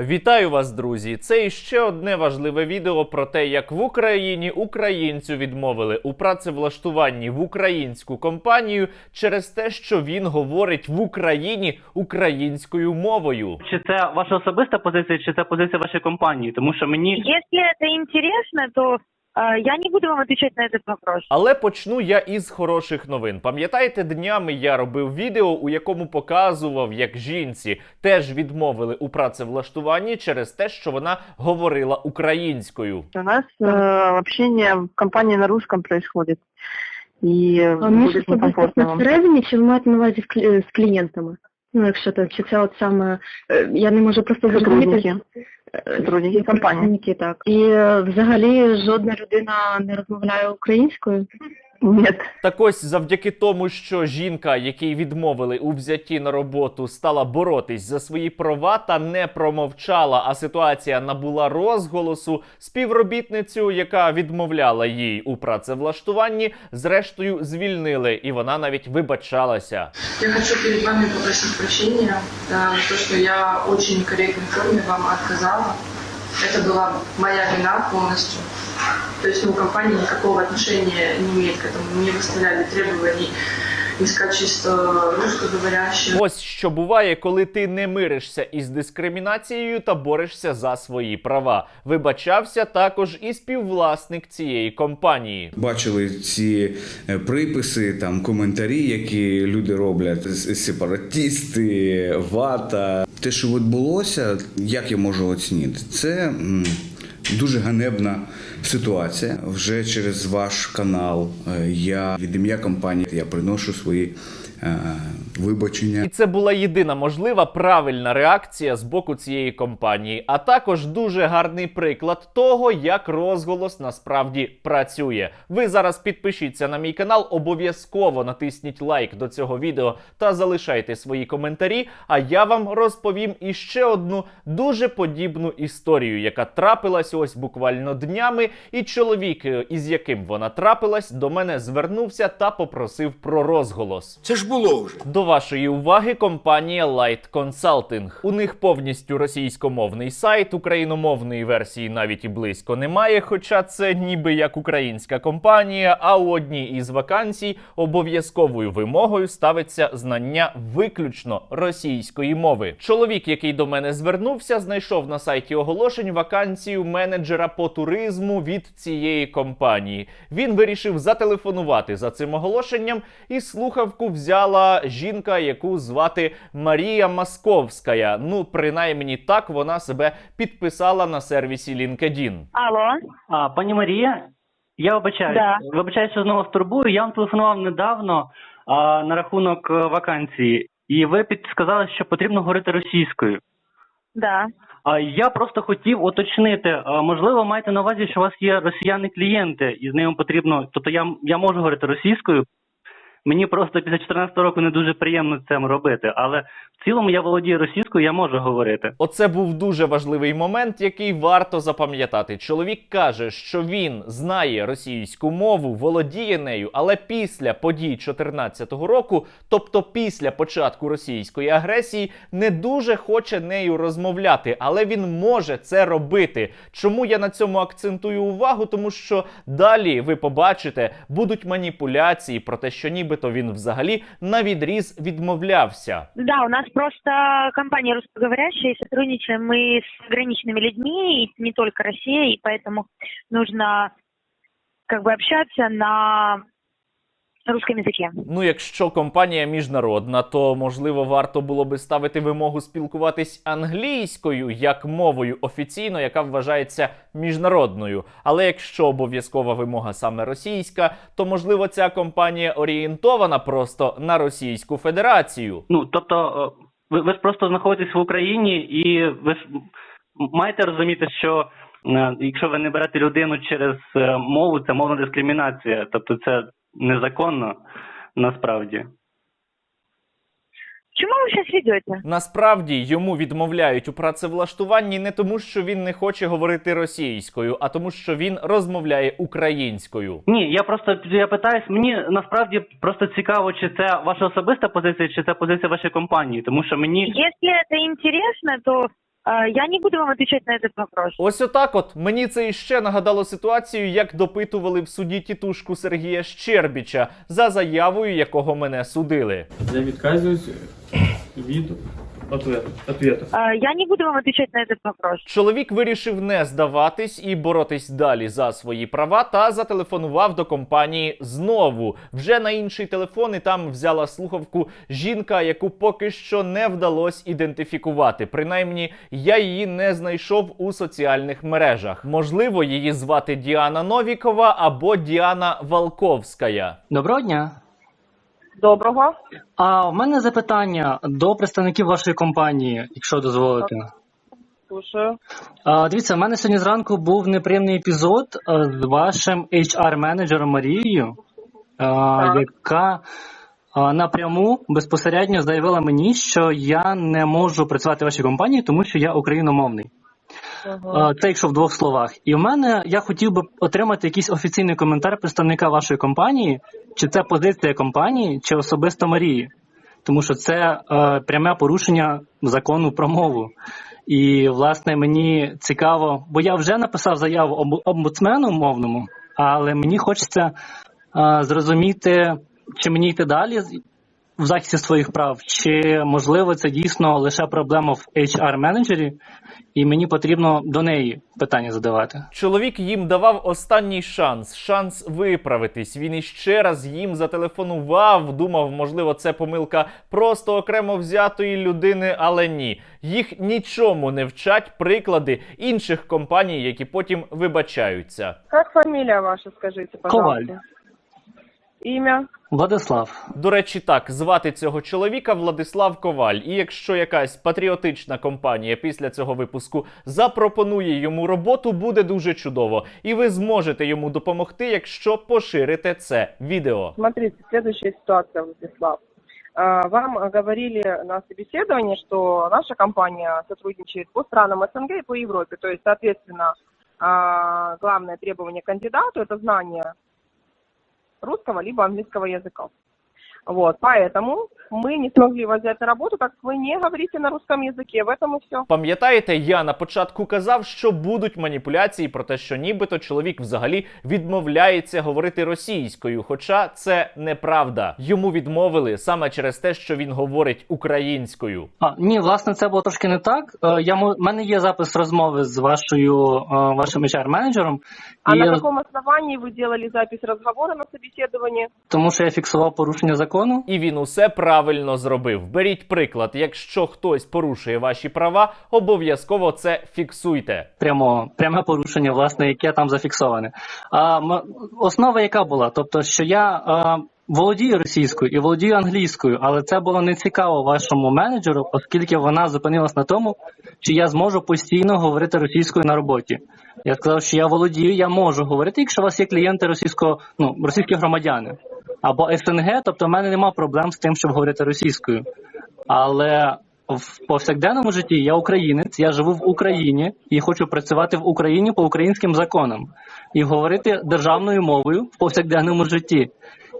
Вітаю вас, друзі! Це іще одне важливе відео про те, як в Україні українцю відмовили у працевлаштуванні в українську компанію через те, що він говорить в Україні українською мовою. Чи це ваша особиста позиція, чи це позиція вашої компанії? Тому що мені якщо це цікаво, то я не буду вам отвечать на этот вопрос. Але почну я із хороших новин. Пам'ятаєте, днями я робив відео, у якому показував, як жінці теж відмовили у працевлаштуванні через те, що вона говорила українською. У нас э, общение в компании на русском происходит. И э, А ми будет ж особисто некомфортно вам. всередині, чи ви маєте на увазі в клі- з клієнтами? Ну, якщо так, чи це от саме, е, я не можу просто зрозуміти. Сотрудники. е, Сотрудники компанії. Так. І е, взагалі жодна людина не розмовляє українською. Нет. Так ось завдяки тому, що жінка, якій відмовили у взятті на роботу, стала боротись за свої права та не промовчала, а ситуація набула розголосу. Співробітницю, яка відмовляла їй у працевлаштуванні, зрештою звільнили, і вона навіть вибачалася. Я хочу перед вами попросить прощения за то, что я в очень некорректной форме вам отказала. Это была моя вина полностью. То есть, ну, компания никакого отношения не имеет к этому. Мне выставляли требований искать чисто русскоговорящих. Ось що буває, коли ти не миришся із дискримінацією та борешся за свої права. Вибачався також і співвласник цієї компанії. Бачили ці е, приписи, там коментарі, які люди роблять сепаратісти, вата. Те, що відбулося, як я можу оцінити, це дуже ганебна ситуація. Вже через ваш канал е, я від ім'я компанії я приношу свої е, вибачення. І це була єдина можлива правильна реакція з боку цієї компанії, а також дуже гарний приклад того, як розголос насправді працює. Ви зараз підпишіться на мій канал, обов'язково натисніть лайк до цього відео та залишайте свої коментарі. А я вам розповім іще одну дуже подібну історію, яка трапилась ось буквально днями. І чоловік, е, із яким вона трапилась, до мене звернувся та попросив про розголос. Це ж було вже. До вашої уваги компанія Light Consulting. У них повністю російськомовний сайт, україномовної версії навіть і близько немає, хоча це ніби як українська компанія. А у одній із вакансій обов'язковою вимогою ставиться знання виключно російської мови. Чоловік, який до мене звернувся, знайшов на сайті оголошень вакансію менеджера по туризму від цієї компанії. Він вирішив зателефонувати за цим оголошенням, і слухавку взяла жінка, яку звати Марія Масковська. Ну, принаймні так вона себе підписала на сервісі LinkedIn. Алло, а, пані Марія, я вибачаюсь. Да. Вибачаюсь, що знову турбую. Я вам телефонував недавно а, на рахунок е, вакансії, і ви підсказали, що потрібно говорити російською. да. Я просто хотів уточнити, можливо, маєте на увазі, що у вас є росіяни-клієнти, і з ними потрібно. Тобто я, я можу говорити російською. Мені просто після 14 року не дуже приємно це робити, але в цілому я володію російською, я можу говорити. Оце був дуже важливий момент, який варто запам'ятати. Чоловік каже, що він знає російську мову, володіє нею, але після подій 2014 року, тобто після початку російської агресії, не дуже хоче нею розмовляти, але він може це робити. Чому я на цьому акцентую увагу? Тому що далі ви побачите, будуть маніпуляції про те, що нібито він взагалі на відріз відмовлявся. Да, у нас просто компания русскоговорящая, и сотрудничаем мы с ограниченными людьми, и не только Россия, и поэтому нужно как бы общаться на русском языке. Ну, якщо компанія міжнародна, то можливо варто було би ставити вимогу спілкуватись англійською як мовою офіційно, яка вважається міжнародною. Але якщо обов'язкова вимога саме російська, то можливо ця компанія орієнтована просто на Російську Федерацію. Ну тобто, е, ви, ви ж просто знаходитесь в Україні, і ви ж маєте розуміти, що е, якщо ви не берете людину через е, мову, це мовна дискримінація. Тобто це незаконно насправді. Чему вы сейчас ведете? Насправді йому відмовляють у працевлаштуванні не тому, що він не хоче говорити російською, а тому, що він розмовляє українською. Ні, я просто я питаюсь, мені насправді просто цікаво, чи це ваша особиста позиція, чи це позиція вашої компанії, тому що мені Если это интересно, то Я не буду вам отвечать на этот вопрос. Ось отак от мені це іще нагадало ситуацію, як допитували в суді тітушку Сергія Щербіча за заявою, якого мене судили. Я відказуюсь від ответу. ответу. Я не буду вам отвечать на этот вопрос. Чоловік вирішив не здаватись і боротись далі за свої права та зателефонував до компанії знову. Вже на інший телефон і там взяла слухавку жінка, яку поки що не вдалося ідентифікувати. Принаймні, я її не знайшов у соціальних мережах. Можливо, її звати Діана Новікова або Діана Валковська. Доброго дня. Доброго. А в мене запитання до представників вашої компанії, якщо дозволите. Слушаю. А, дивіться, в мене сьогодні зранку був неприємний епізод а, з вашим HR-менеджером Марією, а, яка а, напряму безпосередньо заявила мені, що я не можу працювати в вашій компанії, тому що я україномовний. А, Це якщо в двох словах. І в мене я хотів би отримати якийсь офіційний коментар представника вашої компанії, чи це позиція компанії, чи особисто Марії. Тому що це е, пряме порушення закону про мову. І, власне, мені цікаво, бо я вже написав заяву омбу- омбудсмену мовному, але мені хочеться е, зрозуміти, чи мені йти далі в захисті своїх прав, чи можливо це дійсно лише проблема в HR-менеджері, і мені потрібно до неї питання задавати. Чоловік їм давав останній шанс, шанс виправитись. Він іще раз їм зателефонував, думав, можливо, це помилка просто окремо взятої людини, але ні. Їх нічому не вчать приклади інших компаній, які потім вибачаються. Как фамилия ваша, скажите, пожалуйста? Коваль. Имя? Владислав, До речі, так звати цього чоловіка Владислав Коваль. І якщо якась патріотична компанія після цього випуску запропонує йому роботу, буде дуже чудово. І ви зможете йому допомогти, якщо поширите це відео. Смотрите, следующая ситуация, Владислав. Вам говорили на собеседовании, что наша компания сотрудничает по странам СНГ и по Европе. То есть, соответственно, главное требование кандидату – это знание русского либо английского языков. Вот, поэтому мы не смогли вас взять на работу, так как вы не говорите на русском языке. В этом и все. Пам'ятаєте, я на початку казав, що будуть маніпуляції про те, що нібито чоловік взагалі відмовляється говорити російською, хоча це неправда. Йому відмовили саме через те, що він говорить українською. А, ні, власне, це було трошки не так. Е, Я мо- в мене є запис розмови з вашою е, вашим HR-менеджером, А і на я- каком основании вы делали запись разговора на собеседовании? тому що я фіксував порушення закону. І він усе правильно зробив. Беріть приклад, якщо хтось порушує ваші права, обов'язково це фіксуйте. Прямо пряме порушення, власне, яке там зафіксоване. А основа яка була? Тобто, що я е, володію російською і володію англійською, але це було не цікаво вашому менеджеру, оскільки вона зупинилась на тому, чи я зможу постійно говорити російською на роботі. Я сказав, що я володію, я можу говорити, якщо у вас є клієнти російського, ну російські громадяни або СНГ, тобто в мене немає проблем з тим, щоб говорити російською. Але в повсякденному житті я українець, я живу в Україні і хочу працювати в Україні по українським законам і говорити державною мовою в повсякденному житті.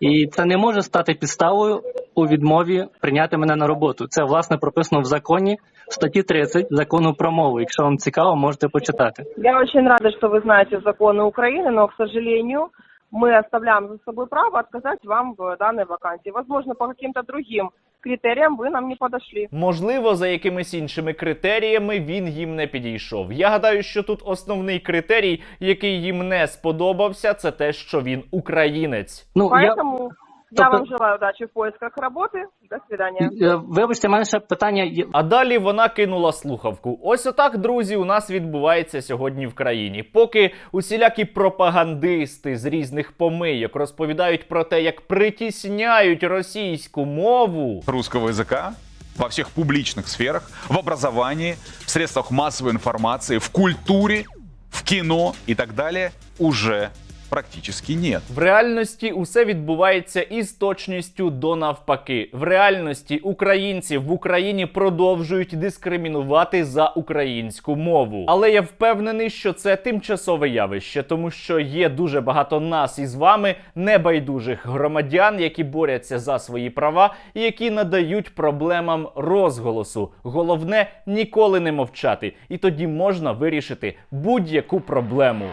І це не може стати підставою у відмові прийняти мене на роботу. Це власне прописано в законі в статті 30 закону про мову. Якщо вам цікаво, можете почитати. Я очень рада, что вы знаете законы Украины, но, к сожалению, мы оставляем за собой право отказать вам в данной вакансии. Возможно, по каким-то другим критериям вы нам не подошли. Можливо, за якимись іншими критеріями він їм не підійшов. Я гадаю, що тут основний критерій, який їм не сподобався, це те, що він українець. Ну я Поэтому я Только- вам желаю удачи в поисках работы. До свидания. е, вибачте, в мене ще питання. є. А далі вона кинула слухавку. Ось отак, друзі, у нас відбувається сьогодні в країні. Поки усілякі пропагандисти з різних помийок розповідають про те, як притісняють російську мову. русского языка во всех публичных сферах, в образовании, в средствах массовой информации, в культуре, в кино и так далее уже практически нет. В реальності усе відбувається із точністю до навпаки. В реальності українці в Україні продовжують дискримінувати за українську мову. Але я впевнений, що це тимчасове явище, тому що є дуже багато нас із вами, небайдужих громадян, які борються за свої права і які надають проблемам розголосу. Головне ніколи не мовчати, і тоді можна вирішити будь-яку проблему.